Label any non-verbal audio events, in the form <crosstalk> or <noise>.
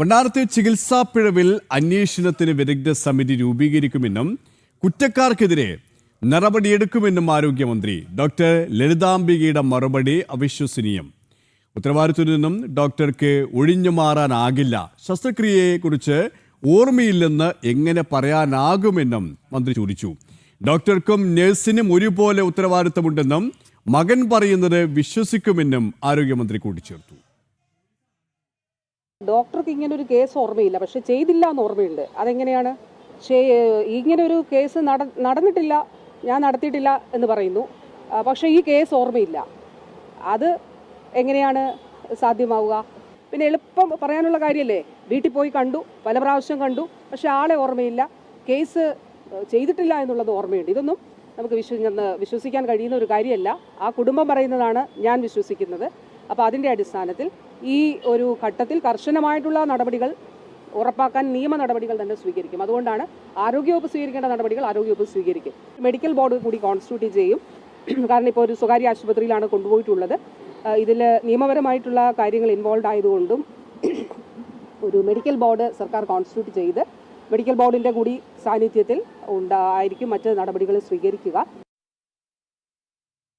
പണ്ടാരത്തെ ചികിത്സാ പിഴവിൽ അന്വേഷണത്തിന് വിദഗ്ധ സമിതി രൂപീകരിക്കുമെന്നും കുറ്റക്കാർക്കെതിരെ നടപടിയെടുക്കുമെന്നും ആരോഗ്യമന്ത്രി ഡോക്ടർ ലളിതാംബികയുടെ മറുപടി അവിശ്വസനീയം. ഉത്തരവാദിത്വത്തിൽ നിന്നും ഡോക്ടർക്ക് ഒഴിഞ്ഞു മാറാനാകില്ല. ശസ്ത്രക്രിയയെക്കുറിച്ച് ഓർമ്മയില്ലെന്ന് എങ്ങനെ പറയാനാകുമെന്നും മന്ത്രി ചോദിച്ചു. ഡോക്ടർക്കും നഴ്സിനും ഒരുപോലെ ഉത്തരവാദിത്തമുണ്ടെന്നും മകൻ പറയുന്നത് വിശ്വസിക്കുമെന്നും ആരോഗ്യമന്ത്രി കൂട്ടിച്ചേർത്തു. ഡോക്ടർക്ക് ഇങ്ങനെ ഒരു കേസ് ഓർമ്മയില്ല പക്ഷെ ചെയ്തില്ല എന്ന് ഓർമ്മയുണ്ട്. അതെങ്ങനെയാണ്? ഇങ്ങനെ ഒരു കേസ് നടന്നിട്ടില്ല ഞാൻ നടത്തിയിട്ടില്ല എന്ന് പറയുന്നു. പക്ഷെ ഈ കേസ് ഓർമ്മയില്ല. അത് എങ്ങനെയാണ് സാധ്യമാവുക? പിന്നെ എളുപ്പം പറയാനുള്ള കാര്യമല്ലേ? വീട്ടിൽ പോയി കണ്ടു പല പ്രാവശ്യം കണ്ടു പക്ഷെ ആളെ ഓർമ്മയില്ല. കേസ് ചെയ്തിട്ടില്ല എന്നുള്ളത് ഓർമ്മയുണ്ട്. ഇതൊന്നും നമുക്ക് വിശ്വ വിശ്വസിക്കാൻ കഴിയുന്ന ഒരു കാര്യമല്ല. ആ കുടുംബം പറയുന്നതാണ് ഞാൻ വിശ്വസിക്കുന്നത്. അപ്പോൾ അതിന്റെ അടിസ്ഥാനത്തിൽ ഈ ഒരു ഘട്ടത്തിൽ കർശനമായിട്ടുള്ള നടപടികൾ ഉറപ്പാക്കാൻ നിയമ നടപടികൾ തന്നെ സ്വീകരിക്കും. അതുകൊണ്ടാണ് ആരോഗ്യവകുപ്പ് സ്വീകരിക്കേണ്ട നടപടികൾ ആരോഗ്യവകുപ്പ് സ്വീകരിക്കും. മെഡിക്കൽ ബോർഡ് കൂടി കോൺസ്റ്റിറ്റ്യൂട്ട് ചെയ്യും. <clears throat> കാരണം ഇപ്പോൾ ഒരു സ്വകാര്യ ആശുപത്രിയിലാണ് കൊണ്ടുപോയിട്ടുള്ളത്. ഇതിൽ നിയമപരമായിട്ടുള്ള കാര്യങ്ങൾ ഇൻവോൾവ് ആയതുകൊണ്ടും <clears throat> ഒരു മെഡിക്കൽ ബോർഡ് സർക്കാർ കോൺസ്റ്റിറ്റ്യൂട്ട് ചെയ്ത് മെഡിക്കൽ ബോർഡിന്റെ കൂടി സാന്നിധ്യത്തിൽ ഉണ്ടായിരിക്കും മറ്റ് നടപടികൾ സ്വീകരിക്കുക.